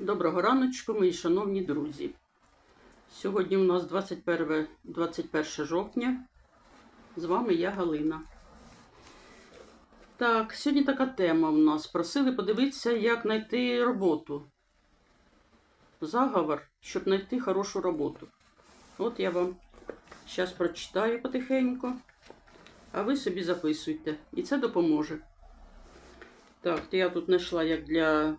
Доброго раночку, мої шановні друзі. Сьогодні у нас 21, 21 жовтня. З вами я Галина. Так, сьогодні така тема у нас. Просили подивитися, як знайти роботу. Заговор, щоб знайти хорошу роботу. От я вам зараз прочитаю потихеньку, а ви собі записуйте. І це допоможе. Так, то я тут знайшла як для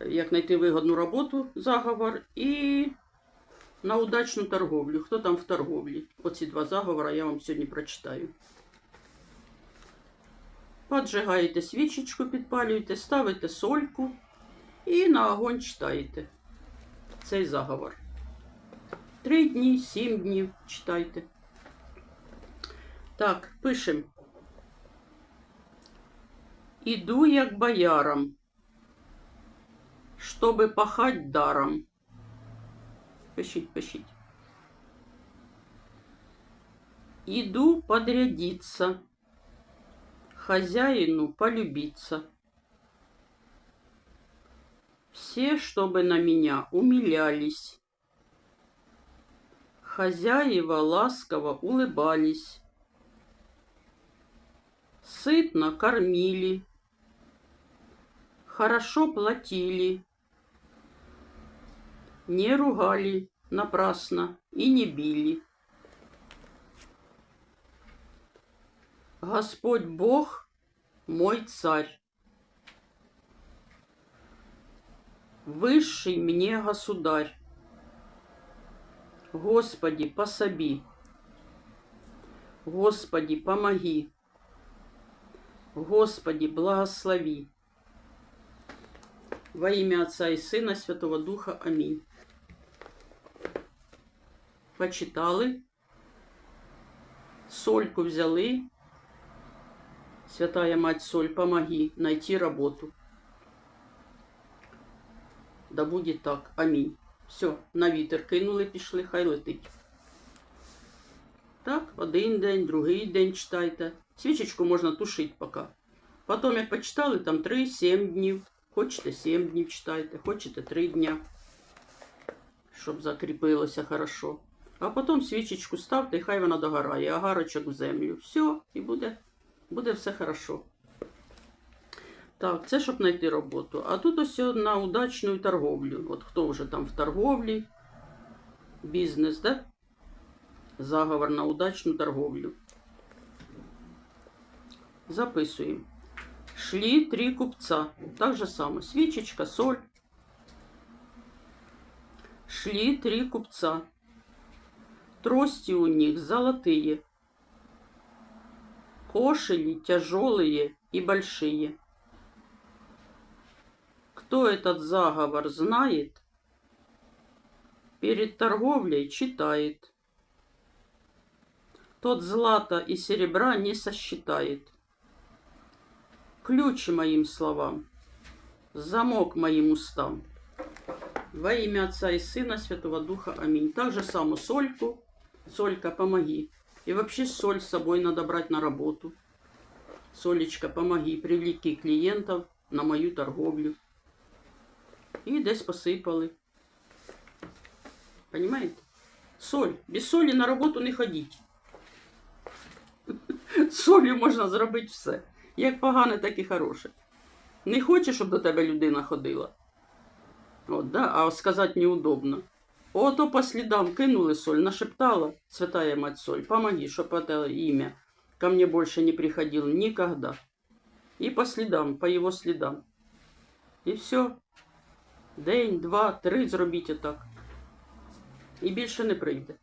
як знайти вигодну роботу, заговор, і на удачну торговлю. Хто там в торговлі? Оці два заговори я вам сьогодні прочитаю. Поджигаєте свічечку, підпалюєте, ставите сольку і на огонь читаєте цей заговор. Три дні, сім днів читайте. Так, пишемо. Іду як боярам чтобы пахать даром. Пишіть, пишіть. Иду подрядиться, хозяину полюбиться. Все, чтобы на меня умилялись. Хозяева ласково улыбались. Сытно кормили. Хорошо платили не ругали напрасно и не били. Господь Бог мой царь, высший мне государь. Господи, пособи. Господи, помоги. Господи, благослови. Во имя Отца и Сына, Святого Духа. Аминь. Почитали, сольку взяли. Святая Мать Соль, помоги найти работу. Да буде так. Амінь. Все, на вітер кинули, пішли, хай летить. Так, один день, другий день читайте. Свічечку можна тушити поки. Потім, як почитали, там 3-7 днів. Хочете 7 днів читайте, хочете 3 дня. Щоб закріпилося хорошо. А потім свічечку ставте, і хай вона догорає, агарочок в землю. Все, і буде буде все хорошо. Так, це щоб знайти роботу. А тут ось на удачну торговлю. От хто вже там в торговлі, бізнес, да? Заговор на удачну торговлю. Записуємо. Шли три купца. Так же само. Свічечка, соль. Шли три купца. Трости у них золотые, кошели тяжелые и большие. Кто этот заговор знает, перед торговлей читает. Тот злата и серебра не сосчитает. Ключ моим словам, замок моим устам. Во имя Отца и Сына, Святого Духа. Аминь. Так же само сольку Солька, помоги. И вообще соль с собой надо брать на работу. Солечка, помоги, привлеки клиентов на мою торговлю. І десь посипали. Понимаете? Соль. Без солі на роботу не ходіть. Солью можна зробити все. Як погане, так і хороше. Не хочеш, щоб до тебе людина ходила. От, да? А сказати неудобно. Ото по слідам кинули соль, нашептала святая мать соль, помоги, чтоб это имя ко мне больше не приходило никогда. И по слідам, по его слідам. І все. День, два, три зробіть отак. І більше не прийде.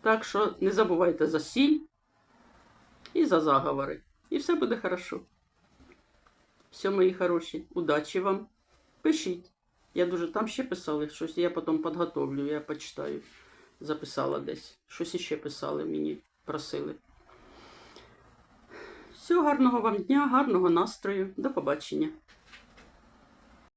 Так що не забувайте за сіль і за заговори. І все буде хорошо. Все, мої хороші, удачі вам. Пишіть. Я дуже там ще писали щось, я потім підготовлю, я почитаю. Записала десь. Щось іще писали, мені просили. Всього гарного вам дня, гарного настрою. До побачення.